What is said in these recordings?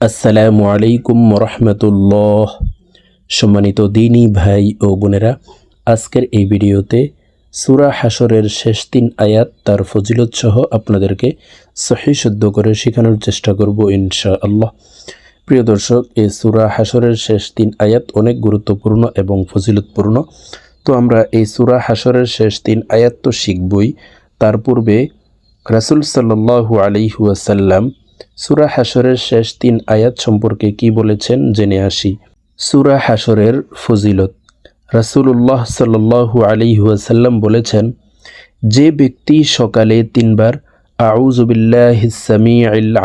আসসালামু আলাইকুম রহমতুল্লাহ সম্মানিত দিনী ভাই ও বোনেরা, আজকের এই ভিডিওতে সুরা হাসরের শেষ তিন আয়াত তার ফজিলত সহ আপনাদেরকে সহি শুদ্ধ করে শেখানোর চেষ্টা করব ইনশা আল্লাহ প্রিয় দর্শক, এই সুরা হাসরের শেষ তিন আয়াত অনেক গুরুত্বপূর্ণ এবং ফজিলতপূর্ণ। তো আমরা এই সুরা হাসরের শেষ তিন আয়াত তো শিখবই। তার পূর্বে রাসুল সাল্লাহু আলিহাসাল্লাম সুরা হাসরের শেষ তিন আয়াত সম্পর্কে কি বলেছেন জেনে আসি। সুরা হাসরের ফজিলত। রাসুলুল্লাহ আলী আলিহাসাল্লাম বলেছেন, যে ব্যক্তি সকালে তিনবার আউজুবিল্লাহিসামি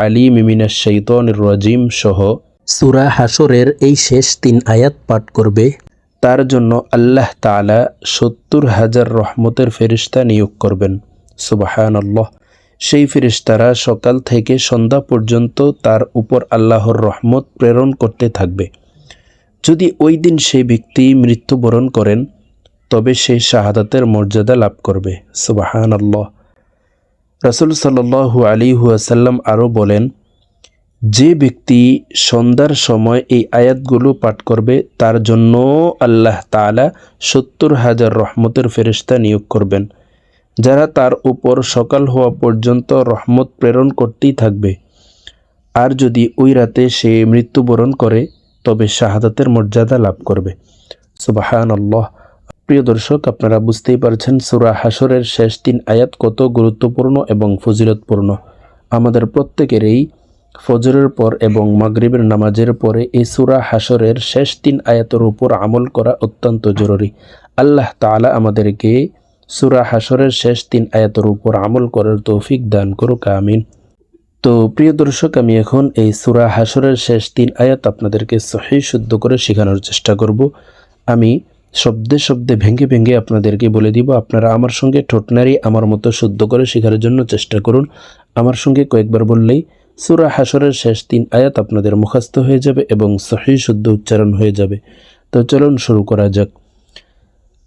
আলী মিমিনা শৈতনির রাজিম সহ সুরা হাসরের এই শেষ তিন আয়াত পাঠ করবে, তার জন্য আল্লাহ তাআলা সত্তর হাজার রহমতের ফেরিস্তা নিয়োগ করবেন। সুবাহান আল্লাহ সেই ফেরিস্তারা সকাল থেকে সন্ধ্যা পর্যন্ত তার উপর আল্লাহর রহমত প্রেরণ করতে থাকবে। যদি ওই দিন সেই ব্যক্তি মৃত্যুবরণ করেন, তবে সেই শাহাদাতের মর্যাদা লাভ করবে। সুবাহান আল্লাহ রাসুল সাল্লু আলী হুয়াসাল্লাম আরও বলেন, যে ব্যক্তি সন্ধ্যার সময় এই আয়াতগুলো পাঠ করবে, তার জন্য আল্লাহ তালা সত্তর হাজার রহমতের ফেরিস্তা নিয়োগ করবেন। যারা তার উপর সকাল হওয়া পর্যন্ত রহমত প্রেরণ করতেই থাকবে। আর যদি ওই রাতে সে মৃত্যুবরণ করে, তবে শাহাদাতের মর্যাদা লাভ করবে। সুবাহান আল্লাহ প্রিয় দর্শক, আপনারা বুঝতেই পারছেন সুরা হাসরের শেষ তিন আয়াত কত গুরুত্বপূর্ণ এবং ফজিলতপূর্ণ। আমাদের প্রত্যেকেরই ফজরের পর এবং মাগরিবের নামাজের পরে এই সুরা হাসরের শেষ তিন আয়াতের উপর আমল করা অত্যন্ত জরুরি। আল্লাহ তালা আমাদেরকে সুরা হাসরের শেষ তিন আয়াতের উপর আমল করার তৌফিক দান করুক, আমিন। তো প্রিয় দর্শক, আমি এখন এই সুরা হাসরের শেষ তিন আয়াত আপনাদেরকে সহি শুদ্ধ করে শেখানোর চেষ্টা করব। আমি শব্দে শব্দে ভেঙে ভেঙে আপনাদেরকে বলে দিব, আপনারা আমার সঙ্গে ঠোঁটনারি আমার মতো শুদ্ধ করে শেখার জন্য চেষ্টা করুন। আমার সঙ্গে কয়েকবার বললেই সুরা হাসরের শেষ তিন আয়াত আপনাদের মুখস্থ হয়ে যাবে এবং সহি শুদ্ধ উচ্চারণ হয়ে যাবে। তো চলুন শুরু করা যাক।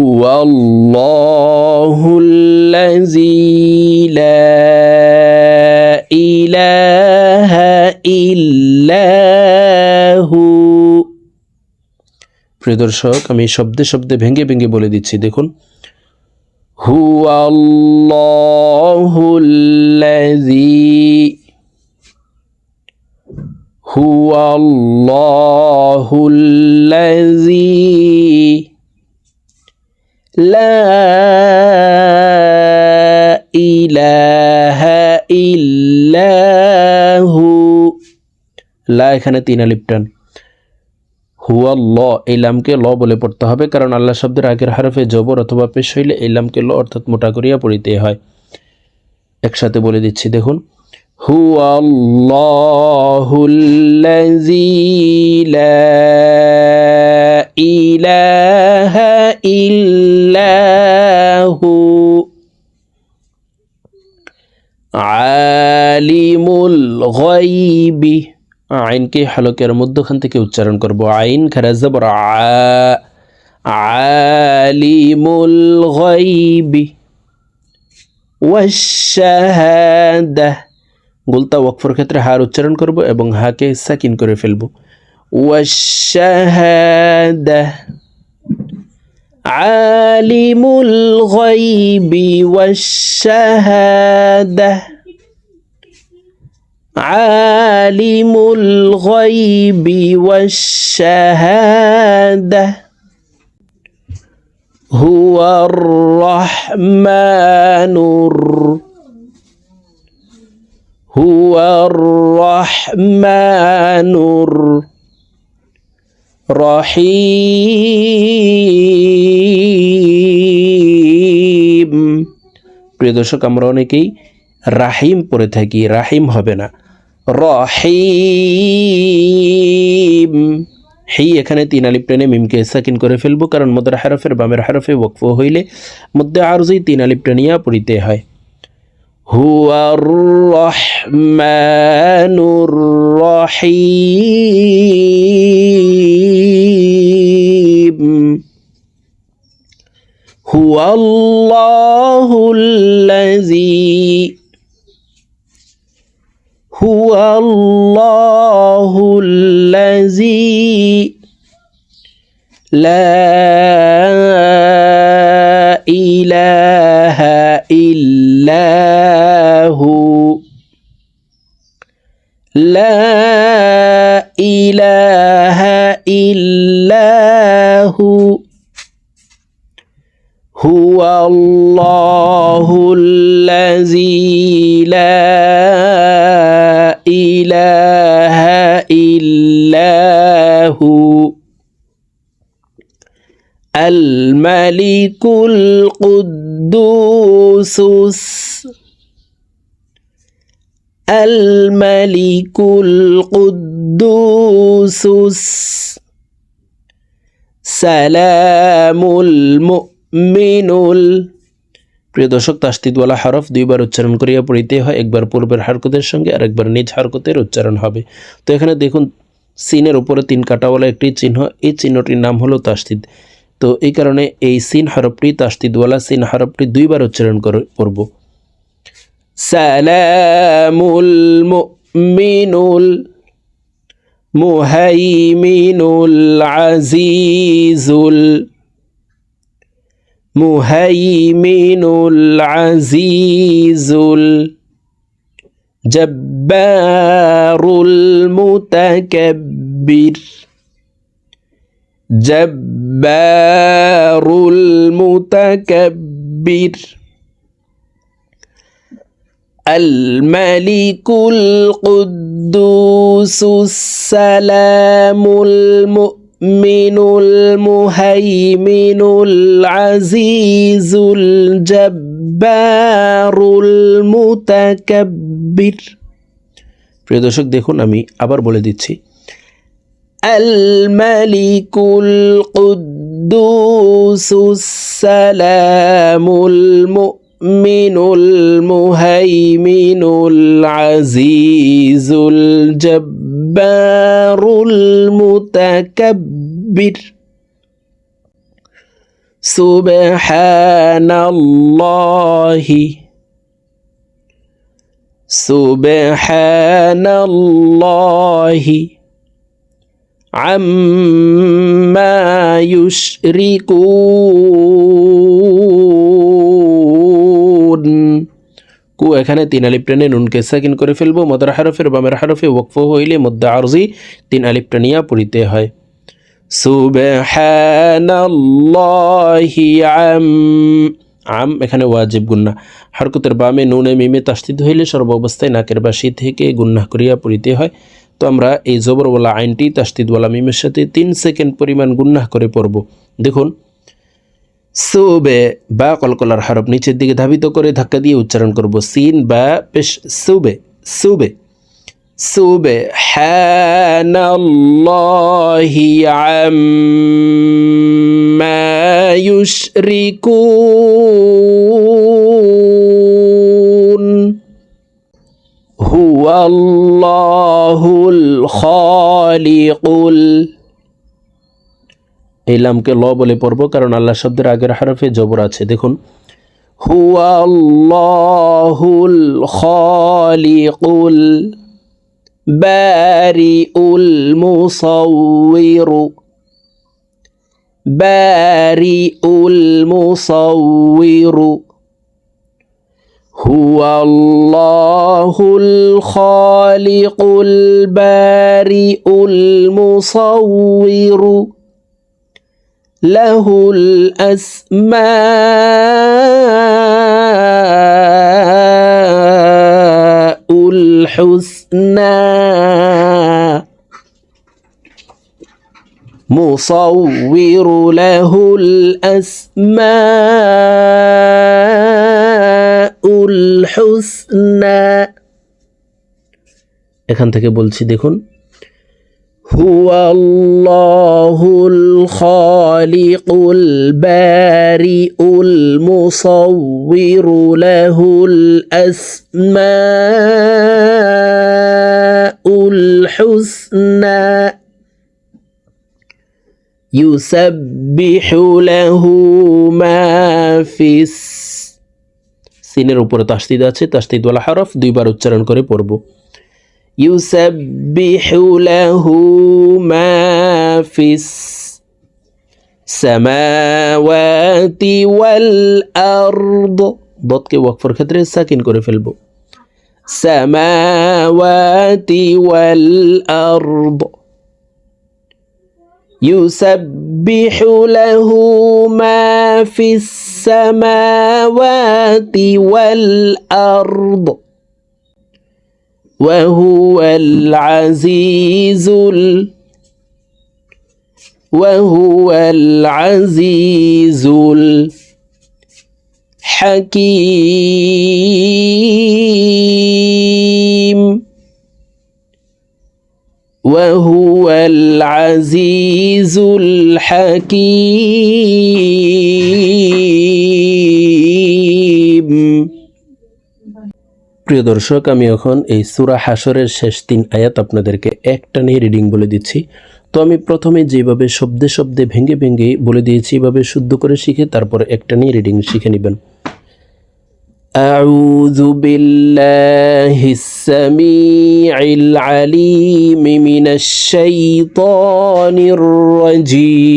هو الله الذي لا إله إلا هو প্রিয় দর্শক আমি শব্দে শব্দে ভেঙে ভেঙে বলে দিচ্ছি দেখুন هو الله الذي هو الله الذي لا إله إلا هو লা এখানে তিন আলিপ টান হুয়া ল এই লামকে ল বলে পড়তে হবে কারণ আল্লাহ শব্দের আগের হারফে জবর অথবা পেশ হইলে এই লামকে ল অর্থাৎ মোটা করিয়া পড়িতে হয় একসাথে বলে দিচ্ছি দেখুন হুয়া আল্লাহুল্লাযী লা ইলাহা ইল্লাহু আলিমুল গায়বি। আইনকে হালকের মধ্যখান থেকে উচ্চারণ করব। আইন খারা জবর আলিমুল গায়বি। ওয়াশাহাদা গুলতা ওয়াকফর ক্ষেত্রে হার উচ্চারণ করব এবং হাকে সাকিন করে ফেলব। ওয়াশাহাদা عالم الغيب والشهادة. عالم الغيب والشهادة. هو الرحمن الر- هو الرحمن الر- প্রিয় দর্শক, আমরা অনেকেই রাহিম পড়ে থাকি, রাহিম হবে না। রহিম। হেই, এখানে তিন আলিপ টেনে মিমকে সাকিন করে ফেলব, কারণ মদার হারফের বামের হারফে ওকফ হইলে মধ্যে আর যেই তিন আলিপ টেনিয়া পড়িতে হয়। হুয়ার রহমানুর রহিম। الذي هو الله الذي لا إله إلا هو. لا إله إلا هو. هو الله الذي لا إله إلا هو. الملك القدوس الملك القدوس سلام المؤمن মিনুল। প্রিয় দর্শক তাস্তিদওয়ালা হরফ দুইবার উচ্চারণ করিয়া পড়িতে হয়। একবার পূর্বের হারকতের সঙ্গে আর একবার নিজ হারকতের উচ্চারণ হবে। তো এখানে দেখুন, সিনের উপরে তিন কাটাওয়ালা একটি চিহ্ন, এই চিহ্নটির নাম হলো তাস্তিদ তো এই কারণে এই সিন হরফটি তাস্তিদওয়ালা সিন হরফটি দুইবার উচ্চারণ করে, করব। সালামুল মিনুল মুহাইমিনুল আজিজুল مهيمن العزيز الجبار المتكبر جبار المتكبر الملك القدوس السلام المؤمن মিনুল মুহাইমিনুল আজিজুল জব্বারুল মুতাকাব্বির। প্রিয় দর্শক, দেখুন, আমি আবার বলে দিচ্ছি। আল মালিকুল কুদ্দুসুস সালামুল المؤمن المهيمن العزيز الجبار المتكبر. سبحان الله. سبحان الله. عما يشركون. কু, এখানে তিন আলিপ টেনে নুনকে সাকিন করে ফেলব, মদার হারফের বামের হারফে ওয়াকফ হইলে মধ্যে আরজি তিন আলিপ টানিয়া পড়িতে হয়। সুবহানাল্লাহি আম আম, এখানে ওয়াজিব গুন্না। হরকতের বামে নুনে মিমে তাস্তিদ হইলে সর্ব অবস্থায় নাকের বাসি থেকে গুন্না করিয়া পড়িতে হয়। তো আমরা এই জবরওয়ালা আইনটি তাস্তিদওয়ালা মিমের সাথে তিন সেকেন্ড পরিমাণ গুন্না করে পড়ব। দেখুন সুবে বা কলকলার হরফ নিচের দিকে ধাবিত করে ধাক্কা দিয়ে উচ্চারণ করব সিন বা পেশ সুবে সুবে সুবে হ্যানাল্লাহি আম্মা ইউশরিকুন هو الله الخالق ال- এই লামকে ল বলে পড়বো কারণ আল্লাহ শব্দের আগের হারফে জবর আছে দেখুন হুয়া আল্লাহুল খালিকুল বারিউল মুসাউবিরু বারিউল মুসাউবিরু هو الله الخالق البارئ المصور له الأسماء الحسنى مصور له الأسماء الحسنى এখান থেকে বলছি দেখুন هو الله الخالق البارئ المصور له الأسماء الحسنى يسبح له ما في الس- সিনের উপরে তাস্তিদ আছে তাস্তিদ ওয়ালা হরফ দুইবার উচ্চারণ করে পড়ব يسبح له ما في السماوات والأرض. ضدকে ওয়াকফর ساكن كوري في البو. السماوات والأرض. يسبح له ما في السماوات والأرض. وهو العزيز ال وهو العزيز الحكيم. وهو العزيز الحكيم. প্রিয় দর্শক আমি এখন এই সুরা হাসরের শেষ তিন আয়াত আপনাদেরকে একটা নিয়ে রিডিং বলে দিচ্ছি তো আমি প্রথমে যেভাবে শব্দে শব্দে ভেঙে ভেঙে বলে দিয়েছি এভাবে শুদ্ধ করে শিখে তারপর একটা নিয়ে রিডিং শিখে নেবেন أعوذ بالله السميع العليم من الشيطان الرجيم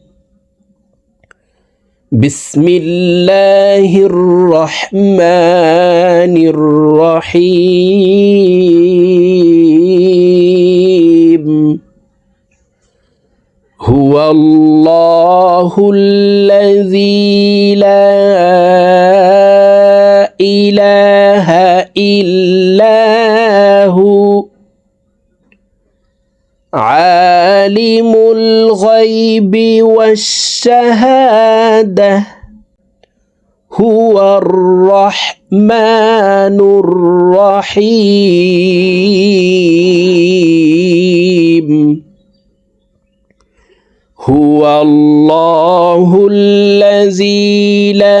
بسم الله الرحمن الرحيم. هو الله الذي لا إله إلا عالم الغيب والشهادة هو الرحمن الرحيم. هو الله الذي لا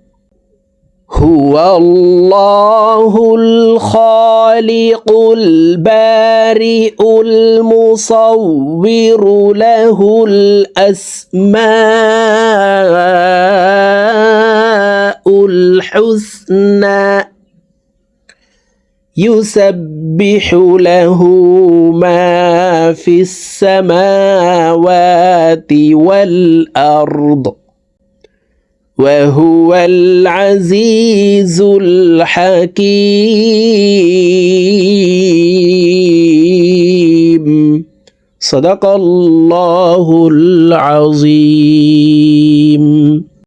هو الله الخالق البارئ المصور له الأسماء الحسنى يسبح له ما في السماوات والأرض وهو العزيز الحكيم. صدق الله العظيم.